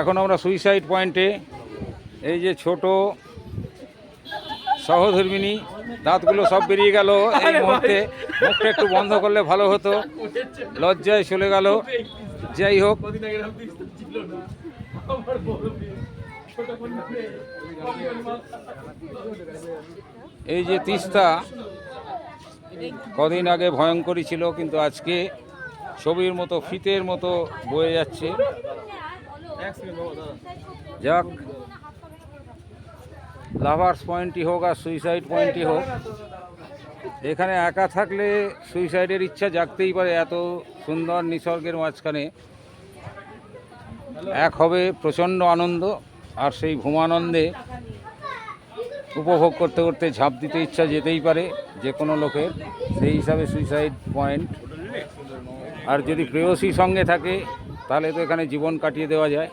এখন আমরা সুইসাইড পয়েন্টে এই যে ছোট সহধর্মিনী দাঁতগুলো সব বেরিয়ে গেল এই মুহূর্তে। মুখটা একটু বন্ধ করলে ভালো হতো। লজ্জায় চলে গেল। যাই হোক। এই যে তিস্তা কদিন আগে ভয়ঙ্করী ছিল কিন্তু আজকে ছবির মতো ফিতের মতো বয়ে যাচ্ছে। যাক। লাভার্স পয়েন্টই হোক আর সুইসাইড পয়েন্টই হোক, এখানে একা থাকলে সুইসাইডের ইচ্ছা জাগতেই পারে এত সুন্দর নিসর্গের মাঝখানে। এক হবে প্রচণ্ড আনন্দ আর সেই ভূমানন্দে উপভোগ করতে করতে ঝাঁপ দিতে ইচ্ছা যেতেই পারে যে কোনো লোকের। সেই হিসাবে সুইসাইড পয়েন্ট আর যদি প্রেয়সী সঙ্গে থাকে তাহলে তো এখানে জীবন কাটিয়ে দেওয়া যায়।